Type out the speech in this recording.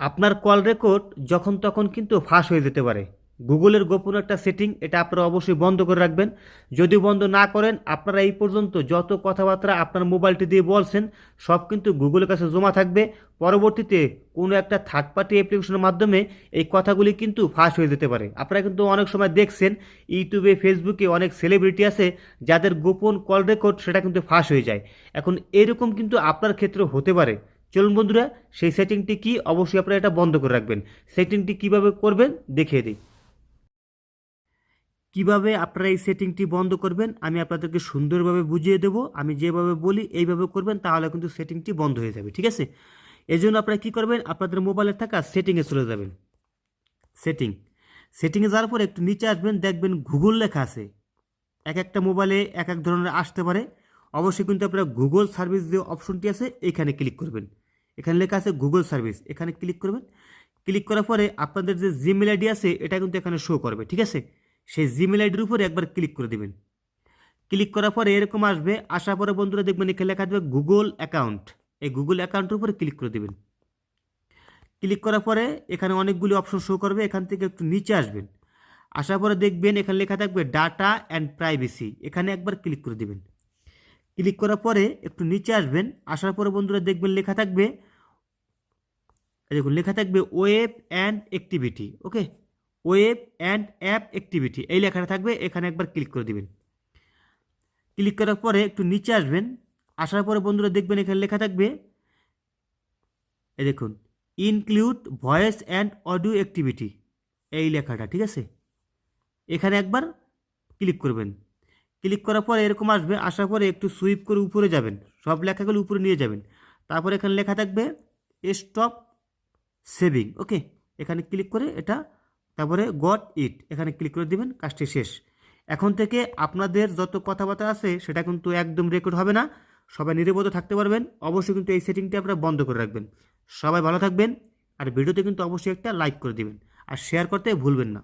আপনার call record যখন তখন কিন্তু ফাঁস হয়ে যেতে পারে। গুগলের গোপন একটা সেটিং এটা আপনারা অবশ্যই বন্ধ করে রাখবেন। যদি বন্ধ না করেন, আপনারা এই পর্যন্ত যত কথাবার্তা আপনার মোবাইলটি দিয়ে বলছেন, সব কিন্তু গুগলের কাছে জমা থাকবে। পরবর্তীতে কোনো একটা থার্ড পার্টি অ্যাপ্লিকেশনের মাধ্যমে এই কথাগুলি কিন্তু ফাঁস হয়ে যেতে পারে। আপনারা কিন্তু অনেক সময় দেখছেন, ইউটিউবে, ফেসবুকে অনেক সেলিব্রিটি আছে, যাদের গোপন কল রেকর্ড সেটা কিন্তু ফাঁস হয়ে যায়। এখন এরকম কিন্তু আপনার ক্ষেত্রে হতে পারে। চলুন বন্ধুরা, সেই সেটিংটি কি? অবশ্যই আপনারা এটা বন্ধ করে রাখবেন। সেটিংটি কীভাবে করবেন? দেখিয়ে দিই। কীভাবে আপনারা এই সেটিংটি বন্ধ করবেন? আমি আপনাদেরকে সুন্দরভাবে বুঝিয়ে দেবো। আমি যেভাবে বলি, এইভাবে করবেন, তাহলে কিন্তু সেটিংটি বন্ধ হয়ে যাবে, ঠিক আছে? এই জন্য আপনারা কী করবেন? আপনাদের মোবাইলে থাকা সেটিংয়ে চলে যাবেন। সেটিং সেটিংয়ে যাওয়ার পর একটু নিচে আসবেন, দেখবেন গুগল লেখা আছে। এক একটা মোবাইলে এক এক ধরনের আসতে পারে। অবশ্যই কিন্তু আপনারা গুগল সার্ভিস যে অপশনটি আছে, এখানে ক্লিক করবেন। এখানে লেখা আছে গুগল সার্ভিস এখানে ক্লিক করবেন। ক্লিক করার পরে আপনাদের যে জিমেল আইডি আছে, এটা কিন্তু এখানে শো করবে, ঠিক আছে? সেই জিমেল আইডির উপরে একবার ক্লিক করে দেবেন। ক্লিক করার পরে এরকম আসবে। আসার পরে বন্ধুরা দেখবেন এখানে লেখা থাকবে গুগল অ্যাকাউন্ট এই গুগল অ্যাকাউন্টের উপরে ক্লিক করে দেবেন। ক্লিক করার পরে এখানে অনেকগুলি অপশন শো করবে। এখান থেকে একটু নিচে আসবেন। আসার পরে দেখবেন এখানে লেখা থাকবে ডাটা অ্যান্ড প্রাইভেসি এখানে একবার ক্লিক করে দেবেন। ক্লিক করার পরে একটু নিচে আসবেন। আসার পরে বন্ধুরা দেখবেন লেখা থাকবে দেখুন, লেখা থাকবে web and activity okay web and app activity এই লেখাটা থাকবে, এখানে একবার ক্লিক করে দিবেন। ক্লিক করার পরে একটু নিচে আসবেন, আসার পরে বন্ধুরা দেখবেন এখানে লেখা থাকবে এই দেখুন include voice and audio activity এই লেখাটা, ঠিক আছে? এখানে একবার ক্লিক করবেন। ক্লিক করার পরে এরকম আসবে, আসার পরে একটু সুইপ করে উপরে যাবেন, সব লেখাগুলো উপরে নিয়ে যাবেন। তারপরে এখানে লেখা থাকবে স্টপ সেভিং ওকে এখানে ক্লিক করে এটা, তারপরে গট ইট এখানে ক্লিক করে দিবেন, কাজটি শেষ। এখন থেকে আপনাদের যত কথাবার্তা আছে, সেটা কিন্তু একদম রেকর্ড হবে না। সবাই নিরাপদে থাকতে পারবেন। অবশ্যই কিন্তু এই সেটিংটি আপনারা বন্ধ করে রাখবেন। সবাই ভালো থাকবেন, আর ভিডিওতে কিন্তু অবশ্যই একটা লাইক করে দিবেন। আর শেয়ার করতে ভুলবেন না।